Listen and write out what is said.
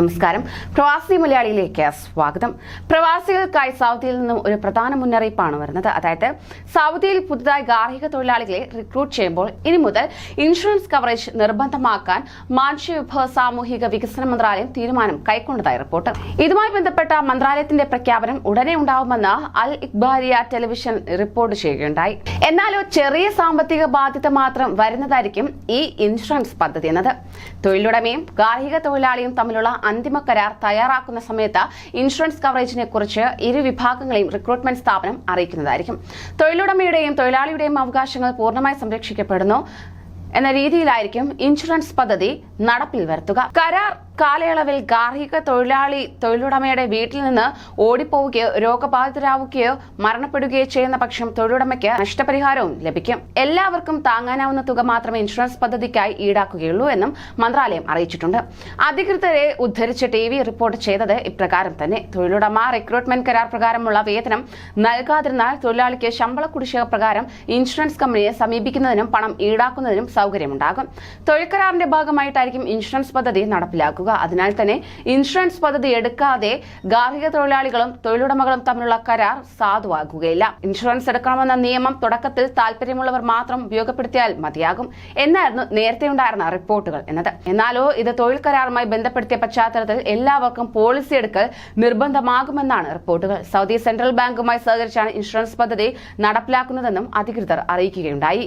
നമസ്കാരം. പ്രവാസി മലയാളിയിലേക്ക് സ്വാഗതം. പ്രവാസികൾക്കായി സൗദിയിൽ നിന്നും ഒരു പ്രധാന മുന്നറിയിപ്പാണ് വരുന്നത്. അതായത് സൗദിയിൽ പുതുതായി ഗാർഹിക തൊഴിലാളികളെ റിക്രൂട്ട് ചെയ്യുമ്പോൾ ഇനി മുതൽ ഇൻഷുറൻസ് കവറേജ് നിർബന്ധമാക്കാൻ മാനുഷ്യ വിഭവ സാമൂഹിക വികസന മന്ത്രാലയം തീരുമാനം കൈക്കൊണ്ടതായി റിപ്പോർട്ട് ഇതുമായി ബന്ധപ്പെട്ട മന്ത്രാലയത്തിന്റെ പ്രഖ്യാപനം ഉടനെ ഉണ്ടാവുമെന്ന് അൽ ഇക്ബാരിയ ടെലിവിഷൻ റിപ്പോർട്ട് ചെയ്യുകയുണ്ടായി. എന്നാലോ ചെറിയ സാമ്പത്തിക ബാധ്യത മാത്രം വരുന്നതായിരിക്കും ഈ ഇൻഷുറൻസ് പദ്ധതി എന്നത്. തൊഴിലുടമയും ഗാർഹിക തൊഴിലാളിയും തമ്മിലുള്ള അന്തിമ കരാർ തയ്യാറാക്കുന്ന സമയത്ത് ഇൻഷുറൻസ് കവറേജിനെ കുറിച്ച് ഇരു വിഭാഗങ്ങളെയും റിക്രൂട്ട്മെന്റ് സ്ഥാപനം അറിയിക്കുന്നതായിരിക്കും. തൊഴിലുടമയുടെയും തൊഴിലാളിയുടെയും അവകാശങ്ങൾ പൂർണമായി സംരക്ഷിക്കപ്പെടുന്നു. എന്ന രീതിയിലായിരിക്കും ഇൻഷുറൻസ് പദ്ധതി നടപ്പിൽ വരുത്തുക. കരാർ കാലയളവിൽ ഗാർഹിക തൊഴിലാളി തൊഴിലുടമയുടെ വീട്ടിൽ നിന്ന് ഓടിപ്പോവുകയോ രോഗബാധിതരാവുകയോ മരണപ്പെടുകയോ ചെയ്യുന്ന പക്ഷം തൊഴിലുടമയ്ക്ക് നഷ്ടപരിഹാരവും ലഭിക്കും. എല്ലാവർക്കും താങ്ങാനാവുന്ന തുക മാത്രമേ ഇൻഷുറൻസ് പദ്ധതിക്കായി ഈടാക്കുകയുള്ളൂ എന്നും മന്ത്രാലയം അറിയിച്ചിട്ടുണ്ട്. അധികൃതരെ ഉദ്ധരിച്ച് ടി വി റിപ്പോർട്ട് ചെയ്തത് ഇപ്രകാരം തന്നെ. തൊഴിലുടമ റിക്രൂട്ട്മെന്റ് കരാർ പ്രകാരമുള്ള വേതനം നൽകാതിരുന്നാൽ തൊഴിലാളിക്ക് ശമ്പള കുടിശ്ശിക പ്രകാരം ഇൻഷുറൻസ് കമ്പനിയെ സമീപിക്കുന്നതിനും പണം ഈടാക്കുന്നതിനും സൗകര്യമുണ്ടാകും. തൊഴിൽ കരാറിന്റെ ഭാഗമായിട്ടായിരിക്കും ഇൻഷുറൻസ് പദ്ധതി നടപ്പിലാക്കുക. അതിനാൽ തന്നെ ഇൻഷുറൻസ് പദ്ധതി എടുക്കാതെ ഗാർഹിക തൊഴിലാളികളും തൊഴിലുടമകളും തമ്മിലുള്ള കരാർ സാധുവാകുകയില്ല. ഇൻഷുറൻസ് എടുക്കണമെന്ന നിയമം തുടക്കത്തിൽ താല്പര്യമുള്ളവർ മാത്രം ഉപയോഗപ്പെടുത്തിയാൽ മതിയാകും എന്നായിരുന്നു നേരത്തെ ഉണ്ടായിരുന്ന റിപ്പോർട്ടുകൾ എന്നത്. എന്നാലോ ഇത് തൊഴിൽ കരാറുമായി ബന്ധപ്പെടുത്തിയ പശ്ചാത്തലത്തിൽ എല്ലാവർക്കും പോളിസി എടുക്കൽ നിർബന്ധമാകുമെന്നാണ് റിപ്പോർട്ടുകൾ. സൗദി സെൻട്രൽ ബാങ്കുമായി സഹകരിച്ചാണ് ഇൻഷുറൻസ് പദ്ധതി നടപ്പിലാക്കുന്നതെന്നും അധികൃതർ അറിയിക്കുകയുണ്ടായി.